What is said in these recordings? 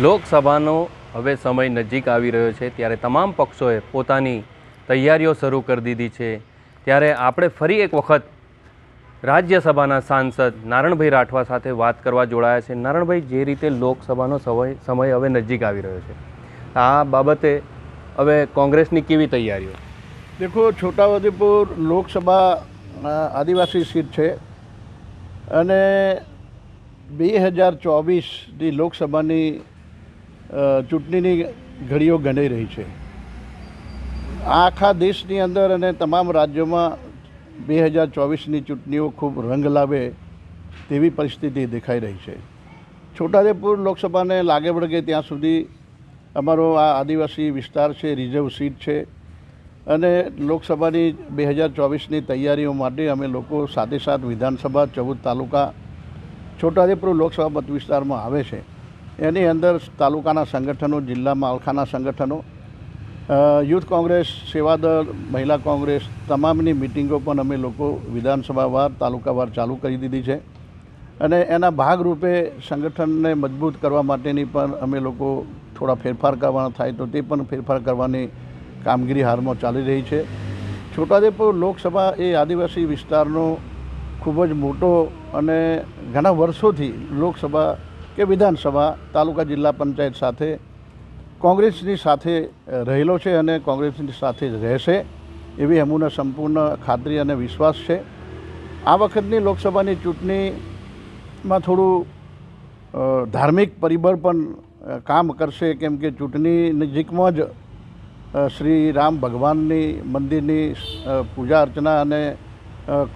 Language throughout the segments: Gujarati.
લોકસભાનો હવે સમય નજીક આવી રહ્યો છે, ત્યારે તમામ પક્ષોએ પોતાની તૈયારીઓ શરૂ કરી દીધી છે. ત્યારે આપણે ફરી એક વખત રાજ્યસભાના સાંસદ નારણભાઈ રાઠવા સાથે વાત કરવા જોડાયા છે. નારણભાઈ, જે રીતે લોકસભાનો સમય સમય હવે નજીક આવી રહ્યો છે, આ બાબતે હવે કોંગ્રેસની કેવી તૈયારીઓ? દેખો, છોટાઉદેપુર લોકસભા આદિવાસી સીટ છે અને બે હજાર ચોવીસની લોકસભાની ચૂંટણીની ઘડીઓ ગણાઈ રહી છે. આખા દેશની અંદર અને તમામ રાજ્યોમાં બે હજાર ચોવીસની ચૂંટણીઓ ખૂબ રંગ લાવે તેવી પરિસ્થિતિ દેખાઈ રહી છે. છોટાદેપુર લોકસભાને લાગે વળગે ત્યાં સુધી અમારો આ આદિવાસી વિસ્તાર છે, રિઝર્વ સીટ છે અને લોકસભાની બે હજાર ચોવીસની તૈયારીઓ માટે અમે લોકો સાથે સાથ વિધાનસભા, ચૌદ તાલુકા છોટાદેપુર લોકસભા મત વિસ્તારમાં આવે છે. એની અંદર તાલુકાના સંગઠનો, જિલ્લા માળખાના સંગઠનો યુથ કોંગ્રેસ, સેવાદળ, મહિલા કોંગ્રેસ તમામની મિટિંગો પણ અમે લોકો વિધાનસભાવાર તાલુકાવાર ચાલુ કરી દીધી છે. અને એના ભાગરૂપે સંગઠનને મજબૂત કરવા માટેની પણ અમે લોકો થોડા ફેરફાર કરવાના થાય તો તે પણ ફેરફાર કરવાની કામગીરી હાલમાં ચાલી રહી છે. છોટાઉદેપુર લોકસભા એ આદિવાસી વિસ્તારનો ખૂબ જ મોટો અને ઘણા વર્ષોથી લોકસભા કે વિધાનસભા તાલુકા જિલ્લા પંચાયત સાથે કોંગ્રેસની સાથે રહેલો છે અને કોંગ્રેસની સાથે જ રહેશે એવી અમુને સંપૂર્ણ ખાતરી અને વિશ્વાસ છે. આ વખતની લોકસભાની ચૂંટણીમાં થોડું ધાર્મિક પરિબળ પણ કામ કરશે કેમ કે ચૂંટણી નજીકમાં જ શ્રી રામ ભગવાનની મંદિરની પૂજા અર્ચના અને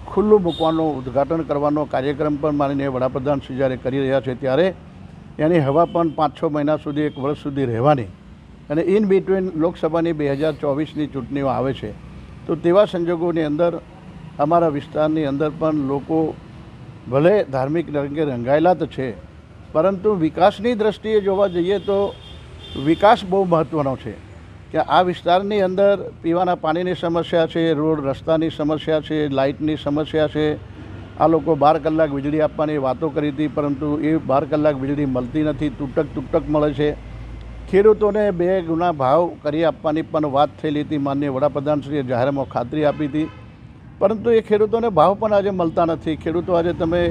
ખુલ્લું મૂકવાનો, ઉદ્ઘાટન કરવાનો કાર્યક્રમ પણ માનનીય વડાપ્રધાન શ્રી જ્યારે કરી રહ્યા છે ત્યારે એની હવા પણ પાંચ છ મહિના સુધી, એક વર્ષ સુધી રહેવાની. અને ઇન બિટવીન લોકસભાની બે હજાર ચોવીસની ચૂંટણીઓ આવે છે. તો તેવા સંજોગોની અંદર, અમારા વિસ્તારની અંદર પણ લોકો ભલે ધાર્મિક રંગે રંગાયેલા તો છે, પરંતુ વિકાસની દ્રષ્ટિએ જોવા જઈએ તો વિકાસ બહુ મહત્ત્વનો છે. કે આ વિસ્તારની અંદર પીવાના પાણીની સમસ્યા છે, રોડ રસ્તાની સમસ્યા છે, લાઇટની સમસ્યા છે આ લોકો બાર કલાક વીજળી આપવાની વાતો કરી હતી, પરંતુ એ બાર કલાક વીજળી મળતી નથી, તૂટક તૂટક મળે છે. ખેડૂતોને બે ગુણા ભાવ કરી આપવાની પણ વાત થયેલી હતી માન્ય વડાપ્રધાનશ્રીએ જાહેરમાં ખાતરી આપી હતી. પરંતુ એ ખેડૂતોને ભાવ પણ આજે મળતા નથી. ખેડૂતો આજે તમે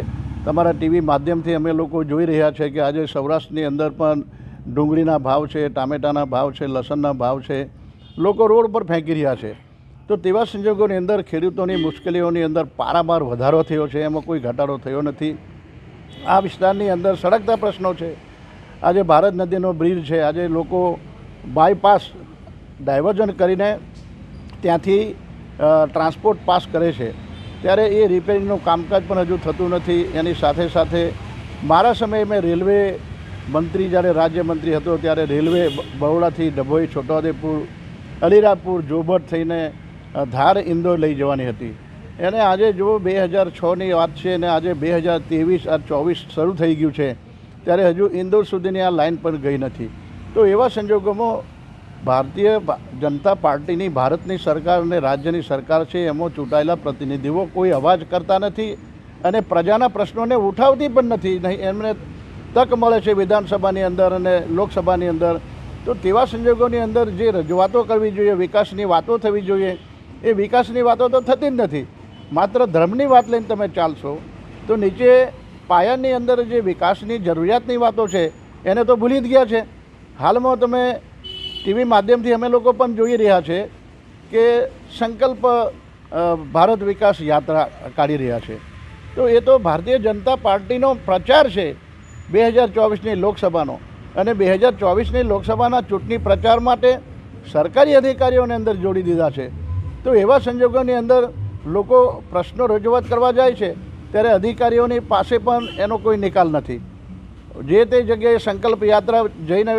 તમારા ટીવી માધ્યમથી અમે લોકો જોઈ રહ્યા છે કે આજે સૌરાષ્ટ્રની અંદર પણ ડુંગળીના ભાવ છે, ટામેટાના ભાવ છે, લસણના ભાવ છે. લોકો રોડ પર ફેંકી રહ્યા છે. તો તેવા સંજોગોની અંદર ખેડૂતોની મુશ્કેલીઓની અંદર પારામાર વધારો થયો છે, એમાં કોઈ ઘટાડો થયો નથી. આ વિસ્તારની અંદર સળગતા પ્રશ્નો છે. આજે ભારત નદીનો બ્રિજ છે, આજે લોકો બાયપાસ ડાયવર્ઝન કરીને ત્યાંથી ટ્રાન્સપોર્ટ પાસ કરે છે. ત્યારે એ રિપેરિંગનું કામકાજ પણ હજુ થતું નથી. એની સાથે સાથે મારા સમયે મેં રેલવે મંત્રી જ્યારે રાજ્યમંત્રી હતો, ત્યારે રેલવે બરોડાથી ડભોઈ, છોટાઉદેપુર અલીરાપુર જોબટ થઈને ધાર ઇન્દોર લઈ જવાની હતી. એને આજે જો બે હજાર છની વાત છે અને આજે બે હજાર ત્રેવીસ આ ચોવીસ શરૂ થઈ ગયું છે, ત્યારે હજુ ઇન્દોર સુધીની આ લાઇન પણ ગઈ નથી. તો એવા સંજોગોમાં ભારતીય જનતા પાર્ટીની, ભારતની સરકાર અને રાજ્યની સરકાર છે, એમાં ચૂંટાયેલા પ્રતિનિધિઓ કોઈ અવાજ કરતા નથી અને પ્રજાના પ્રશ્નોને ઉઠાવતી પણ નથી, નહીં, એમને તક મળે છે વિધાનસભાની અંદર અને લોકસભાની અંદર. તો તેવા સંજોગોની અંદર જે રજૂઆતો કરવી જોઈએ, વિકાસની વાતો થવી જોઈએ એ વિકાસની વાતો તો થતી જ નથી. માત્ર ધર્મની વાત લઈને તમે ચાલશો, તો નીચે પાયાની અંદર જે વિકાસની જરૂરિયાતની વાતો છે, એને તો ભૂલી જ ગયા છે. હાલમાં તમે ટીવી માધ્યમથી અમે લોકો પણ જોઈ રહ્યા છે કે સંકલ્પ ભારત વિકાસ યાત્રા કાઢી રહ્યા છે. તો એ તો ભારતીય જનતા પાર્ટીનો પ્રચાર છે બે હજાર ચોવીસની લોકસભાનો. અને બે હજાર ચોવીસની લોકસભાના ચૂંટણી પ્રચાર માટે સરકારી અધિકારીઓને અંદર જોડી દીધા છે. તો એવા સંજોગોની અંદર લોકો પ્રશ્નો રજૂઆત કરવા જાય છે, ત્યારે અધિકારીઓની પાસે પણ એનો કોઈ નિકાલ નથી. જે તે જગ્યાએ સંકલ્પ યાત્રા જઈને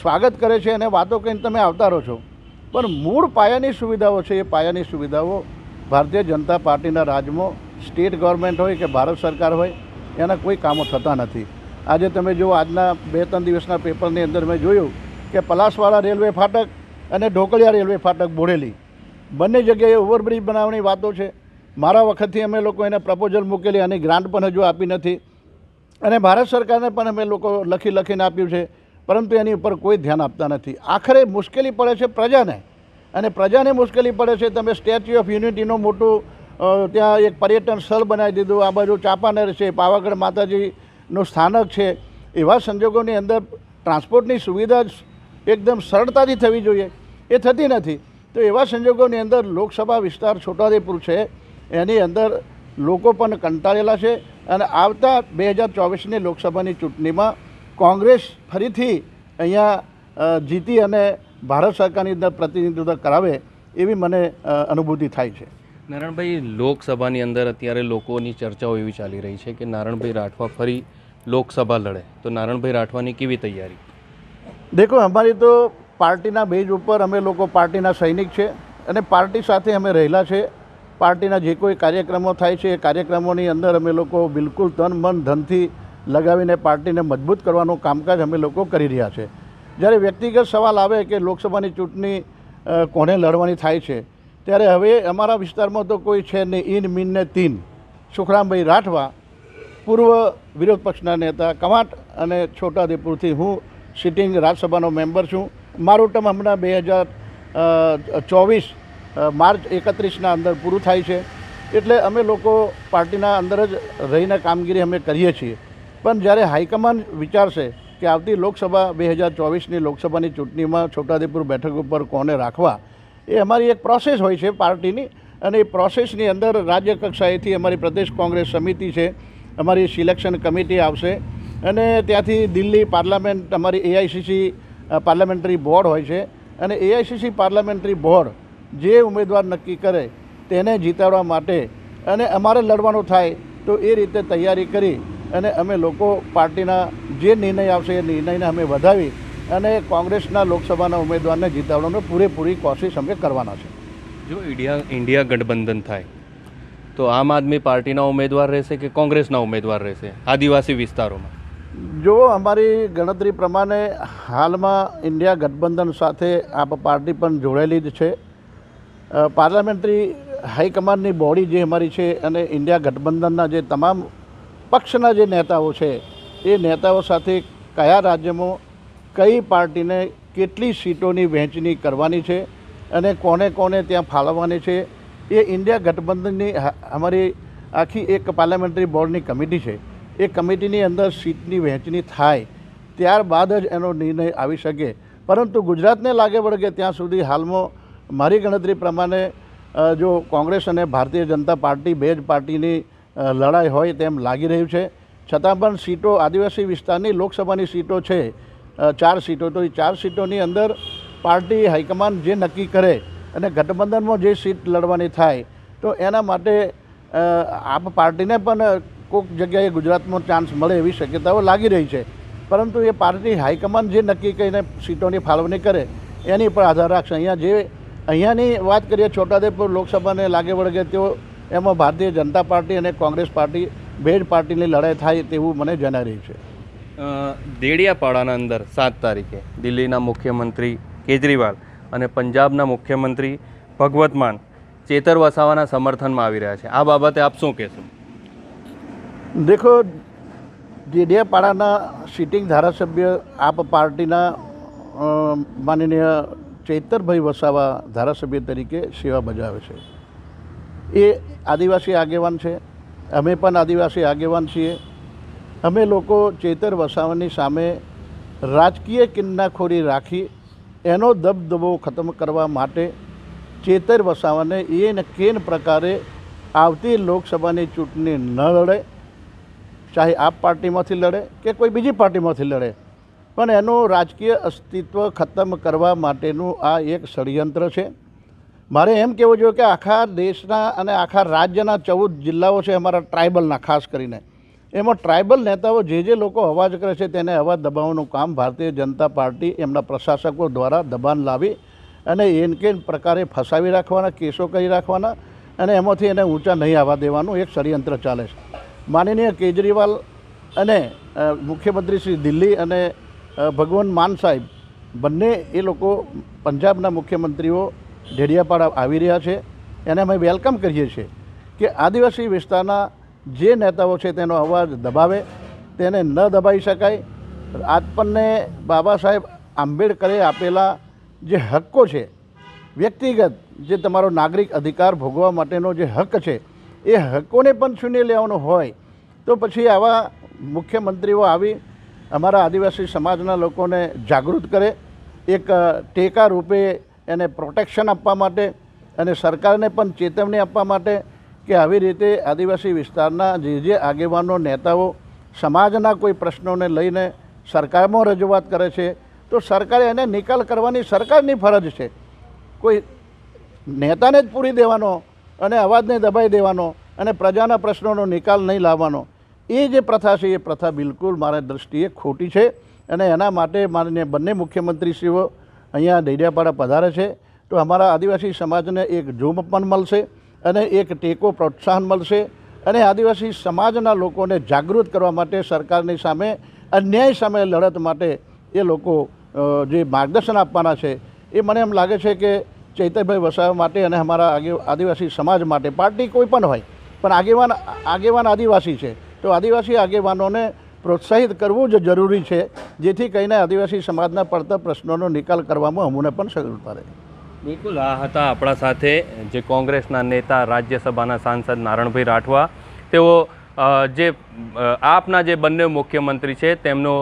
સ્વાગત કરે છે અને વાતો કહીને તમે આવતા રહો છો. પણ મૂળ પાયાની સુવિધાઓ છે, એ પાયાની સુવિધાઓ ભારતીય જનતા પાર્ટીના રાજમાં સ્ટેટ ગવર્મેન્ટ હોય કે ભારત સરકાર હોય, એના કોઈ કામો થતા નથી. આજે તમે જુઓ, આજના બે ત્રણ દિવસના પેપરની અંદર મેં જોયું કે પલાસવાળા રેલવે ફાટક અને ઢોકળિયા રેલવે ફાટક બોડેલી. બંને જગ્યાએ ઓવરબ્રિજ બનાવવાની વાતો છે. મારા વખતથી અમે લોકો એને પ્રપોઝલ મૂકેલી અને ગ્રાન્ટ પણ હજુ આપી નથી. અને ભારત સરકારને પણ અમે લોકો લખી લખીને આપ્યું છે. પરંતુ એની ઉપર કોઈ ધ્યાન આપતા નથી. આખરે મુશ્કેલી પડે છે પ્રજાને. અને પ્રજાને મુશ્કેલી પડે છે, તમે સ્ટેચ્યુ ઓફ યુનિટીનું મોટું ત્યાં એક પર્યટન સ્થળ બનાવી દીધું. આ બાજુ ચાંપાનેર છે, પાવાગઢ માતાજીનું સ્થાનક છે. એવા સંજોગોની અંદર ટ્રાન્સપોર્ટની સુવિધા એકદમ સરળતાથી થવી જોઈએ. એ થતી નથી. તો એવા સંજોગોની અંદર લોકસભા વિસ્તાર છોટાઉદેપુર છે. એની અંદર લોકો પણ કંટાળેલા છે અને આવતા બે હજાર ચોવીસની લોકસભાની ચૂંટણીમાં કોંગ્રેસ ફરીથી અહીંયા જીતી અને ભારત સરકારની અંદર પ્રતિનિધિત્વ કરાવે એવી મને અનુભૂતિ થાય છે. નારાયણભાઈ લોકસભાની અંદર અત્યારે લોકોની ચર્ચાઓ એવી ચાલી રહી છે કે નારાયણભાઈ રાઠવા ફરી લોકસભા લડે. તો નારાયણભાઈ રાઠવાની કેવી તૈયારી? દેખો અમારી તો પાર્ટીના બેઝ ઉપર અમે લોકો પાર્ટીના સૈનિક છે અને પાર્ટી સાથે અમે રહેલા છે. પાર્ટીના જે કોઈ કાર્યક્રમો થાય છે એ કાર્યક્રમોની અંદર અમે લોકો બિલકુલ તન મન ધનથી લગાવીને પાર્ટીને મજબૂત કરવાનું કામકાજ અમે લોકો કરી રહ્યા છે. જ્યારે વ્યક્તિગત સવાલ આવે કે લોકસભાની ચૂંટણી કોને લડવાની થાય છે, ત્યારે હવે અમારા વિસ્તારમાં તો કોઈ છે નહીં ઇન મીન ને તીન. સુખરામભાઈ રાઠવા, પૂર્વ વિરોધ પક્ષના નેતા, કમાટ અને છોટાઉદેપુરથી હું સિટિંગ રાજ્યસભાનો મેમ્બર છું. મારું ટર્મ હમણાં બે હજાર ચોવીસ માર્ચ એકત્રીસના અંદર પૂરું થાય છે. એટલે અમે લોકો પાર્ટીના અંદર જ રહીને કામગીરી અમે કરીએ છીએ. પણ જ્યારે હાઈકમાન્ડ વિચારશે કે આવતી લોકસભા બે હજાર ચોવીસની લોકસભાની ચૂંટણીમાં છોટાઉદેપુર બેઠક ઉપર કોને રાખવા, એ અમારી એક પ્રોસેસ હોય છે પાર્ટીની. અને એ પ્રોસેસની અંદર રાજ્ય કક્ષાએથી અમારી પ્રદેશ કોંગ્રેસ સમિતિ છે, અમારી સિલેક્શન કમિટી આવશે. અને ત્યાંથી દિલ્હી પાર્લામેન્ટ, અમારી એઆઈસીસી પાર્લામેન્ટરી બોર્ડ હોય છે અને એઆઈસીસી પાર્લામેન્ટરી બોર્ડ જે ઉમેદવાર નક્કી કરે તેને જીતાડવા માટે અને અમારે લડવાનું થાય તો એ રીતે તૈયારી કરી અને અમે લોકો પાર્ટીના જે નિર્ણય આવશે એ નિર્ણયને અમે વધાવી અને કોંગ્રેસના લોકસભાના ઉમેદવારને જીતાડવાનો પૂરેપૂરી કોશિશ અમે કરવાના છે. જો ઇન્ડિયા ઇન્ડિયા ગઠબંધન થાય, તો આમ આદમી પાર્ટીના ઉમેદવાર રહેશે કે કોંગ્રેસના ઉમેદવાર રહેશે આદિવાસી વિસ્તારોમાં? જો અમારી ગણતરી પ્રમાણે હાલમાં ઇન્ડિયા ગઠબંધન સાથે આપ પાર્ટી પણ જોડાયેલી જ છે. પાર્લામેન્ટરી હાઈકમાન્ડની બોડી જે અમારી છે અને ઇન્ડિયા ગઠબંધનના જે તમામ પક્ષના જે નેતાઓ છે, એ નેતાઓ સાથે કયા રાજ્યમાં કઈ પાર્ટીને કેટલી સીટોની વહેંચણી કરવાની છે અને કોને કોને ત્યાં ફાળવવાની છે, એ ઇન્ડિયા ગઠબંધનની અમારી આખી એક પાર્લામેન્ટરી બોર્ડની કમિટી છે. એ કમિટીની અંદર સીટની વહેંચણી થાય ત્યારબાદ જ એનો નિર્ણય આવી શકે. પરંતુ ગુજરાતને લાગે વળગે ત્યાં સુધી હાલમાં મારી ગણતરી પ્રમાણે જો કોંગ્રેસ અને ભારતીય જનતા પાર્ટી બે જ પાર્ટીની લડાઈ હોય તેમ લાગી રહ્યું છે. છતાં પણ સીટો આદિવાસી વિસ્તારની લોકસભાની સીટો છે. ચાર સીટો. તો એ ચાર સીટોની અંદર પાર્ટી હાઈકમાન્ડ જે નક્કી કરે અને ગઠબંધનમાં જે સીટ લડવાની થાય, તો એના માટે આપ પાર્ટીને પણ કોઈક જગ્યાએ ગુજરાતમાં ચાન્સ મળે એવી શક્યતાઓ લાગી રહી છે. પરંતુ એ પાર્ટી હાઈકમાન્ડ જે નક્કી કરીને સીટોની ફાળવણી કરે, એની પર આધાર રાખશે. અહીંયા જે, અહીંયાની વાત કરીએ છોટાઉદેપુર લોકસભાને લાગે વળગે તેઓ, એમાં ભારતીય જનતા પાર્ટી અને કોંગ્રેસ પાર્ટી બે જ પાર્ટીની લડાઈ થાય તેવું મને જણાઈ રહ્યું છે. દેડિયાપાડાના અંદર સાત તારીખે દિલ્હીના મુખ્યમંત્રી કેજરીવાલ અને પંજાબના મુખ્યમંત્રી ભગવત માન ચેતર વસાવાના સમર્થનમાં આવી રહ્યા છે. આ બાબતે આપ શું કહેશો? દેખો ડેડિયાપાડાના સિટિંગ ધારાસભ્ય આપ પાર્ટીના માનનીય ચૈતરભાઈ વસાવા ધારાસભ્ય તરીકે સેવા બજાવે છે. એ આદિવાસી આગેવાન છે. અમે પણ આદિવાસી આગેવાન છીએ. અમે લોકો ચેતર વસાવાની સામે રાજકીય કિન્નાખોરી રાખી એનો દબદબો ખતમ કરવા માટે ચેતર વસાવાને એને કેન પ્રકારે આવતી લોકસભાની ચૂંટણી ન લડે. ચાહે આપ પાર્ટીમાંથી લડે કે કોઈ બીજી પાર્ટીમાંથી લડે. પણ એનું રાજકીય અસ્તિત્વ ખતમ કરવા માટેનું આ એક ષડયંત્ર છે. મારે એમ કહેવું જોઈએ કે આખા દેશના અને આખા રાજ્યના ચૌદ જિલ્લાઓ છે અમારા ટ્રાઇબલના, ખાસ કરીને. એમાં ટ્રાઇબલ નેતાઓ જે જે લોકો અવાજ કરે છે તેને અવાજ દબાવવાનું કામ ભારતીય જનતા પાર્ટી એમના પ્રશાસકો દ્વારા દબાણ લાવી અને એન કે પ્રકારે ફસાવી રાખવાના, કેસો કરી રાખવાના અને એમાંથી એને ઊંચા નહીં આવવા દેવાનું એક ષડયંત્ર ચાલે છે. માનનીય કેજરીવાલ અને મુખ્યમંત્રી શ્રી દિલ્હી અને ભગવાન માન સાહેબ બંને એ લોકો પંજાબના મુખ્યમંત્રીઓ ઢેડિયાપાડા આવી રહ્યા છે. એને અમે વેલકમ કરીએ છીએ કે આદિવાસી વિસ્તારના જે નેતાઓ છે તેનો અવાજ દબાવે, તેને ન દબાઈ શકાય. આપણને બાબા સાહેબ આંબેડકરે આપેલા જે હક્કો છે, વ્યક્તિગત જે તમારો નાગરિક અધિકાર ભોગવા માટેનો જે હક છે એ હકોને પણ શૂન્ય લેવાનો હોય, તો પછી આવા મુખ્યમંત્રીઓ આવી અમારા આદિવાસી સમાજના લોકોને જાગૃત કરે, એક ટેકા રૂપે એને પ્રોટેક્શન આપવા માટે અને સરકારને પણ ચેતવણી આપવા માટે કે આવી રીતે આદિવાસી વિસ્તારના જે જે આગેવાનો, નેતાઓ સમાજના કોઈ પ્રશ્નોને લઈને સરકારમાં રજૂઆત કરે છે, તો સરકારે એને નિકાલ કરવાની સરકારની ફરજ છે. કોઈ નેતાને જ પૂરી દેવાનો અને અવાજને દબાઈ દેવાનો અને પ્રજાના પ્રશ્નોનો નિકાલ નહીં લાવવાનો. એ જે પ્રથા છે, એ પ્રથા બિલકુલ મારા દૃષ્ટિએ ખોટી છે અને એના માટે માનીને બંને મુખ્યમંત્રીશ્રીઓ અહીંયા ડેડિયાપાડા પધારે છે. તો અમારા આદિવાસી સમાજને એક જોમ પણ મળશે અને એક ટેકો પ્રોત્સાહન મળશે અને આદિવાસી સમાજના લોકોને જાગૃત કરવા માટે સરકારની સામે અન્યાય સામે લડત માટે એ લોકો જે માર્ગદર્શન આપવાના છે, એ મને એમ લાગે છે કે ચૈતન્યભાઈ વસાવા માટે અને અમારા આગે આદિવાસી સમાજ માટે. પાર્ટી કોઈ પણ હોય, પણ આગેવાન આગેવાન આદિવાસી છે. તો આદિવાસી આગેવાનોને પ્રોત્સાહિત કરવું જ જરૂરી છે, જેથી કહીને આદિવાસી સમાજના પડતા પ્રશ્નોનો નિકાલ કરવામાં અમને પણ સરળતા રહે. બિલકુલ, આ હતા આપણા સાથે જે કોંગ્રેસના નેતા, રાજ્યસભાના સાંસદ નારણભાઈ રાઠવા. તેઓ જે આપના જે બંને મુખ્યમંત્રી છે, તેમનો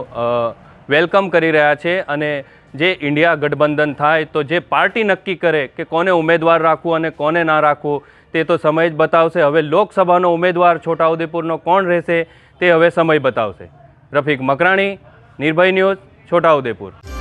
વેલકમ કરી રહ્યા છે અને જે ઇન્ડિયા ગઠબંધન થાય તો જે પાર્ટી નક્કી કરે કે કોને ઉમેદવાર રાખવું અને કોને ના રાખવું, તે તો સમય જ બતાવશે. હવે લોકસભાનો ઉમેદવાર છોટાઉદેપુરનો કોણ રહેશે, તે હવે સમય બતાવશે. રફીક મકરાણી, નિર્ભય ન્યૂઝ, છોટાઉદેપુર.